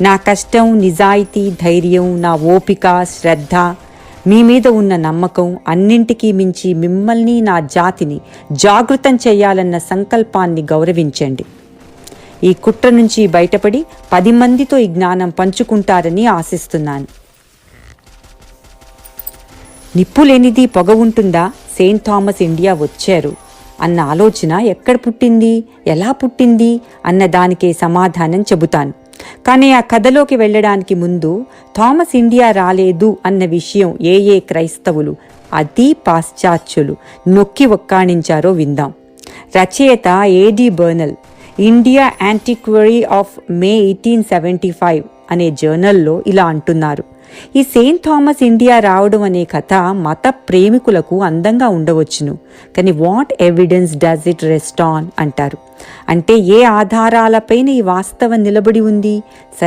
నా కష్టం నిజాయితీ ధైర్యం నా ఓపిక శ్రద్ధ మీ మీద ఉన్న నమ్మకం అన్నింటికీ మించి మిమ్మల్ని నా జాతిని జాగృతం చేయాలన్న సంకల్పాన్ని గౌరవించండి. ఈ కుట్ర నుంచి బయటపడి పది మందితో ఈ జ్ఞానం పంచుకుంటారని ఆశిస్తున్నాను. నిప్పు లేనిది పొగ ఉంటుందా? సెయింట్ థామస్ ఇండియా వచ్చారు. అన్న ఆలోచన ఎక్కడ పుట్టింది? ఎలా పుట్టింది? అన్న దానికే సమాధానం చెబుతాను. కానీ ఆ కథలోకి వెళ్ళడానికి ముందు థామస్ ఇండియా రాలేదు అన్న విషయం ఏ ఏ క్రైస్తవులు అతి పాశ్చాత్యులు నొక్కి ఒక్కాణించారో విందాం. రచయిత AD Burnell India antiquary of May eighteen seventy five అనే జర్నల్లో ఇలా అంటున్నారు. ఈ సెయింట్ థామస్ ఇండియా రావడం అనే కథ మత ప్రేమికులకు అందంగా ఉండవచ్చును. కానీ what evidence does it rest on అంటారు. అంటే ఏ ఆధారాలపైన ఈ వాస్తవం నిలబడి ఉంది? సరే.